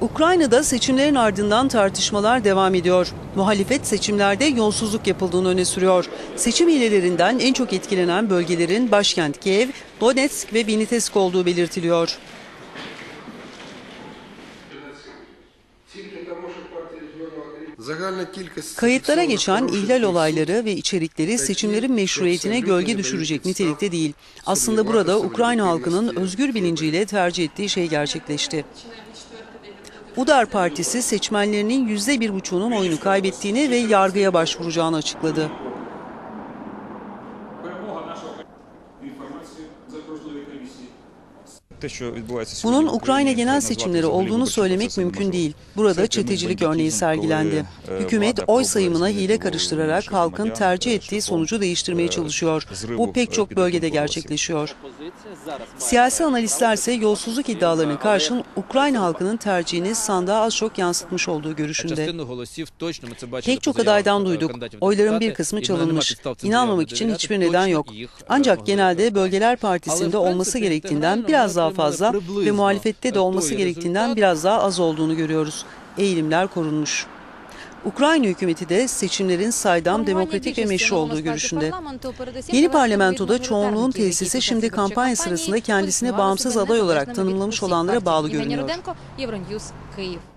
Ukrayna'da seçimlerin ardından tartışmalar devam ediyor. Muhalefet seçimlerde yolsuzluk yapıldığını öne sürüyor. Seçim hilelerinden en çok etkilenen bölgelerin başkent Kiev, Donetsk ve Vinitsk olduğu belirtiliyor. Kayıtlara geçen ihlal olayları ve içerikleri seçimlerin meşruiyetine gölge düşürecek nitelikte değil. Aslında burada Ukrayna halkının özgür bilinciyle tercih ettiği şey gerçekleşti. Udar Partisi seçmenlerinin yüzde bir buçuğunun oyunu kaybettiğini ve yargıya başvuracağını açıkladı. Bunun Ukrayna genel seçimleri olduğunu söylemek mümkün değil. Burada çetecilik örneği sergilendi. Hükümet oy sayımına hile karıştırarak halkın tercih ettiği sonucu değiştirmeye çalışıyor. Bu pek çok bölgede gerçekleşiyor. Siyasi analistler ise yolsuzluk iddialarına karşın Ukrayna halkının tercihini sandığa az çok yansıtmış olduğu görüşünde. Pek çok adaydan duyduk. Oyların bir kısmı çalınmış. İnanmamak için hiçbir neden yok. Ancak genelde bölgeler partisinde olması gerektiğinden biraz daha fazla ve muhalefette de olması gerektiğinden biraz daha az olduğunu görüyoruz. Eğilimler korunmuş. Ukrayna hükümeti de seçimlerin saydam, demokratik ve meşru olduğu görüşünde. Yeni parlamentoda çoğunluğun tesisi şimdi kampanya sırasında kendisine bağımsız aday olarak tanımlamış olanlara bağlı görünüyor.